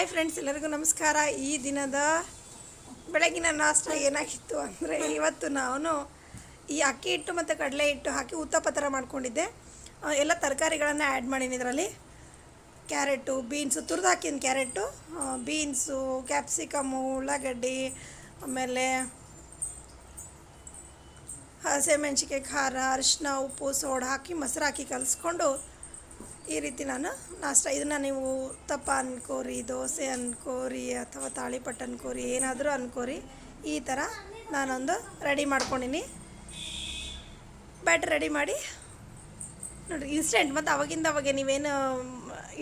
Hi friends ಎಲ್ಲರಿಗೂ ನಮಸ್ಕಾರ. ಈ ದಿನದ ಬೆಳಗಿನ ನಾಷ್ಟ ಏನಾಗಿತ್ತು ಅಂದರೆ ಇವತ್ತು ನಾನು ಈ ಅಕ್ಕಿ ಹಿಟ್ಟು ಮತ್ತು ಕಡಲೆ ಹಿಟ್ಟು ಹಾಕಿ ಉತ್ತಪ್ಪ ಥರ ಮಾಡ್ಕೊಂಡಿದ್ದೆ ಎಲ್ಲ ತರಕಾರಿಗಳನ್ನು ಆ್ಯಡ್ ಮಾಡೀನಿ ಇದರಲ್ಲಿ. ಕ್ಯಾರೆಟು ಬೀನ್ಸು ತುರಿದು ಹಾಕಿನ ಕ್ಯಾರೆಟು ಬೀನ್ಸು ಕ್ಯಾಪ್ಸಿಕಮ್ಮು ಉಳ್ಳಾಗಡ್ಡಿ, ಆಮೇಲೆ ಹಸಿಮೆಣ್ಸಿಕಾಯಿ ಖಾರ ಅರಿಶಿನ ಉಪ್ಪು, ಸೋಡ ಹಾಕಿ ಮೊಸರು ಹಾಕಿ ಕಲಿಸ್ಕೊಂಡು ಈ ರೀತಿ ನಾನು ನಾಷ್ಟ ಇದನ್ನು ನೀವು ತಪ್ಪ ಅನ್ಕೋರಿ, ದೋಸೆ ಅನ್ಕೋರಿ ಅಥವಾ ತಾಳಿಪಟ್ಟು ಅನ್ಕೋರಿ, ಏನಾದರೂ ಅನ್ಕೋರಿ, ಈ ಥರ ನಾನೊಂದು ರೆಡಿ ಮಾಡ್ಕೊಂಡಿನಿ. ಬ್ಯಾಟ್ರ್ ರೆಡಿ ಮಾಡಿ, ನೋಡಿರಿ ಇನ್ಸ್ಟೆಂಟ್ ಮತ್ತು ಅವಾಗಿಂದ ಅವಾಗೆ ನೀವೇನು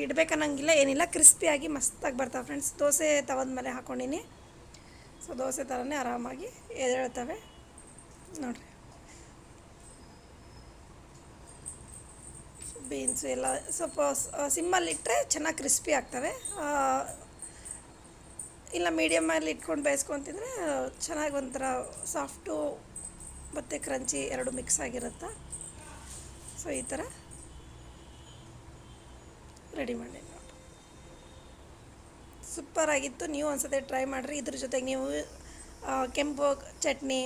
ಇಡಬೇಕನ್ನಂಗಿಲ್ಲ ಏನಿಲ್ಲ ಕ್ರಿಸ್ಪಿಯಾಗಿ ಮಸ್ತಾಗಿ ಬರ್ತಾವೆ ಫ್ರೆಂಡ್ಸ್ ದೋಸೆ ತವದ ಮೇಲೆ ಹಾಕ್ಕೊಂಡಿನಿ ಸೊ ದೋಸೆ ಥರನೇ ಆರಾಮಾಗಿ ಎದ್ದೇಳ್ತವೆ. ನೋಡಿರಿ. ಬೀನ್ಸು ಎಲ್ಲ. ಸ್ವಲ್ಪ ಸಿಮ್ಮಲ್ಲಿ ಇಟ್ಟರೆ ಚೆನ್ನಾಗಿ ಕ್ರಿಸ್ಪಿ ಆಗ್ತವೆ. ಇಲ್ಲ ಮೀಡಿಯಮಲ್ಲಿ ಇಟ್ಕೊಂಡು ಬೇಯಿಸ್ಕೊಂತಿದ್ರೆ ಚೆನ್ನಾಗಿ ಒಂಥರ ಸಾಫ್ಟು ಮತ್ತು ಕ್ರಂಚಿ ಎರಡು ಮಿಕ್ಸ್ ಆಗಿರುತ್ತೆ. ಸೊ ಈ ಥರ ರೆಡಿ ಮಾಡಿ ಸೂಪರ್ ಆಗಿತ್ತು. ನೀವು ಒಂದ್ಸತಿ ಟ್ರೈ ಮಾಡಿರಿ. ಇದ್ರ ಜೊತೆಗೆ ನೀವು ಕೆಂಪು ಚಟ್ನಿ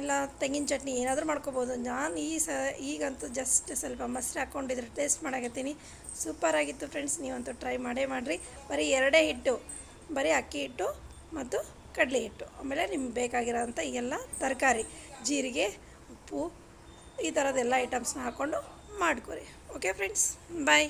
ಇಲ್ಲ, ತೆಂಗಿನ ಚಟ್ನಿ ಏನಾದರೂ ಮಾಡ್ಕೋಬೋದು. ನಾನು ಈ ಸ, ಈಗಂತೂ ಜಸ್ಟ್ ಸ್ವಲ್ಪ ಮೊಸರು ಹಾಕ್ಕೊಂಡಿದ್ರೆ ಟೇಸ್ಟ್ ಮಾಡಾಕತ್ತೀನಿ. ಸೂಪರ್ ಆಗಿತ್ತು ಫ್ರೆಂಡ್ಸ್ ನೀವಂತೂ ಟ್ರೈ ಮಾಡೇ ಮಾಡಿರಿ. ಬರೀ ಎರಡೇ ಹಿಟ್ಟು, ಬರೀ ಅಕ್ಕಿ ಹಿಟ್ಟು ಮತ್ತು ಕಡಲೆ ಹಿಟ್ಟು. ಆಮೇಲೆ ನಿಮ್ಗೆ ಬೇಕಾಗಿರೋಂಥ ಎಲ್ಲ ತರಕಾರಿ, ಜೀರಿಗೆ, ಉಪ್ಪು, ಈ ಥರದ್ದೆಲ್ಲ ಐಟಮ್ಸ್ನ ಹಾಕ್ಕೊಂಡು ಮಾಡ್ಕೊರಿ. Okay friends bye